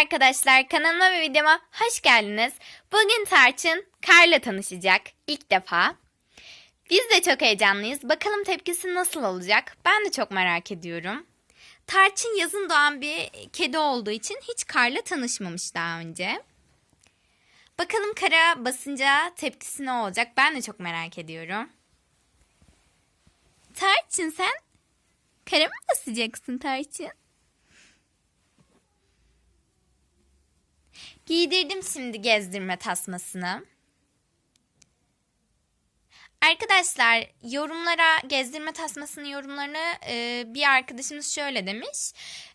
arkadaşlar kanalıma ve videoma hoş geldiniz. Bugün Tarçın Kar'la tanışacak ilk defa. Biz de çok heyecanlıyız. Bakalım tepkisi nasıl olacak? Ben de çok merak ediyorum. Tarçın yazın doğan bir kedi olduğu için hiç Kar'la tanışmamış daha önce. Bakalım Kar'a basınca tepkisi ne olacak? Ben de çok merak ediyorum. Tarçın sen Kar'a mı basacaksın Tarçın? Giydirdim şimdi gezdirme tasmasını. Arkadaşlar yorumlara gezdirme tasmasının yorumlarını e, bir arkadaşımız şöyle demiş.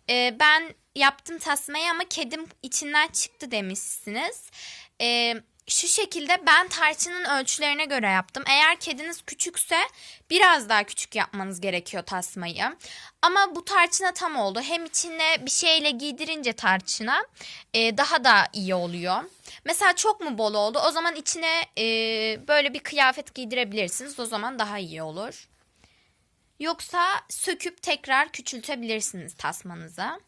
E, ben yaptım tasmayı ama kedim içinden çıktı demişsiniz. E, şu şekilde ben tarçının ölçülerine göre yaptım. Eğer kediniz küçükse biraz daha küçük yapmanız gerekiyor tasmayı. Ama bu tarçına tam oldu. Hem içine bir şeyle giydirince tarçına e, daha da iyi oluyor. Mesela çok mu bol oldu? O zaman içine e, böyle bir kıyafet giydirebilirsiniz. O zaman daha iyi olur. Yoksa söküp tekrar küçültebilirsiniz tasmanızı.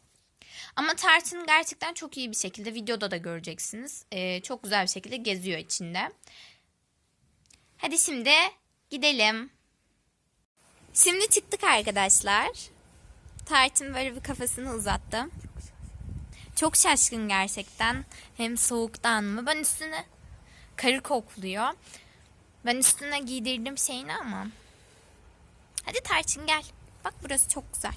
Ama tarçın gerçekten çok iyi bir şekilde videoda da göreceksiniz. Ee, çok güzel bir şekilde geziyor içinde. Hadi şimdi gidelim. Şimdi çıktık arkadaşlar. Tarçın böyle bir kafasını uzattı. Çok şaşkın gerçekten. Hem soğuktan mı? Ben üstüne karı kokluyor. Ben üstüne giydirdim şeyini ama. Hadi Tarçın gel. Bak burası çok güzel.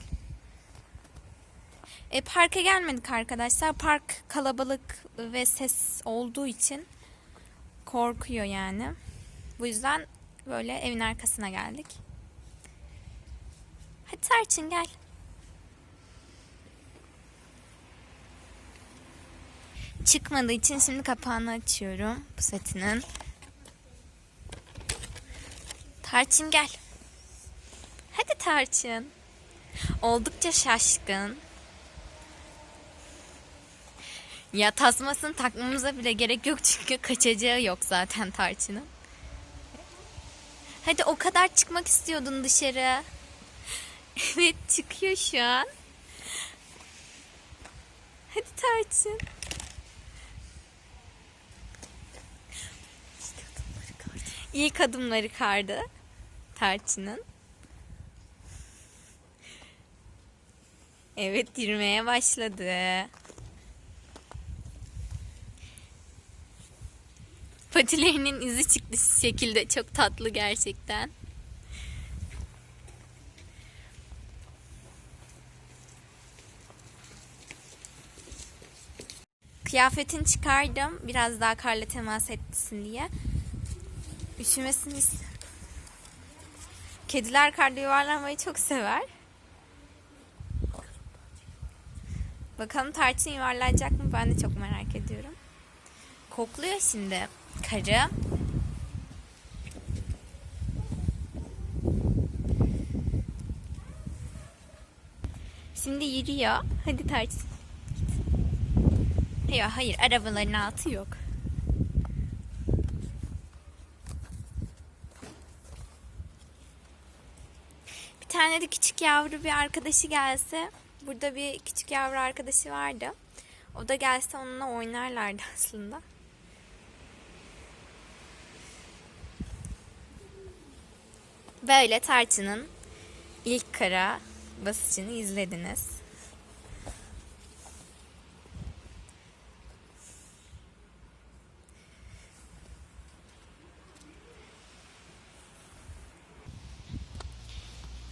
E, parka gelmedik arkadaşlar. Park kalabalık ve ses olduğu için korkuyor yani. Bu yüzden böyle evin arkasına geldik. Hadi Tarçın gel. Çıkmadığı için şimdi kapağını açıyorum bu setinin. Tarçın gel. Hadi Tarçın. Oldukça şaşkın. Ya tasmasını takmamıza bile gerek yok çünkü kaçacağı yok zaten tarçının. Hadi o kadar çıkmak istiyordun dışarı. Evet çıkıyor şu an. Hadi tarçın. İlk adımları kardı tarçının. Evet yürümeye başladı. Patilerinin izi çıktı şekilde. Çok tatlı gerçekten. Kıyafetini çıkardım. Biraz daha karla temas etsin diye. Üşümesini. Kediler karda yuvarlanmayı çok sever. Bakalım tarçın yuvarlayacak mı? Ben de çok merak ediyorum. Kokluyor şimdi karı. Şimdi yürüyor. Hadi tarçın. Hayır, hayır arabaların altı yok. Bir tane de küçük yavru bir arkadaşı gelse. Burada bir küçük yavru arkadaşı vardı. O da gelse onunla oynarlardı aslında. Böyle tarçının ilk kara basıcını izlediniz.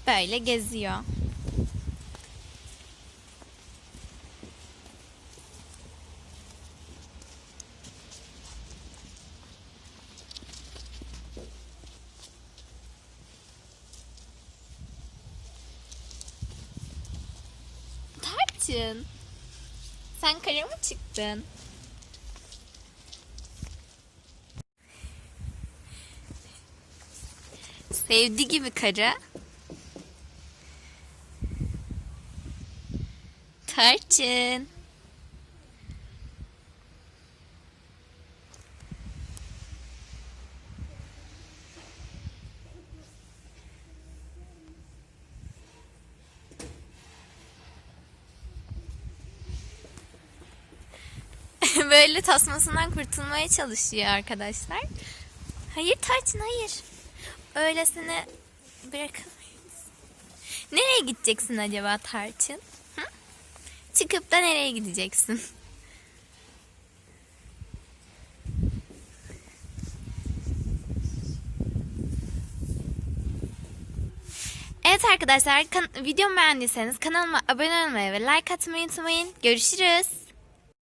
Böyle geziyor. Tarçın. Sen kara mı çıktın? Sevdi gibi karı. Tarçın. böyle tasmasından kurtulmaya çalışıyor arkadaşlar. Hayır Tarçın hayır. Öylesine bırakamayız. Nereye gideceksin acaba Tarçın? Hı? Çıkıp da nereye gideceksin? Evet arkadaşlar videomu beğendiyseniz kanalıma abone olmayı ve like atmayı unutmayın. Görüşürüz.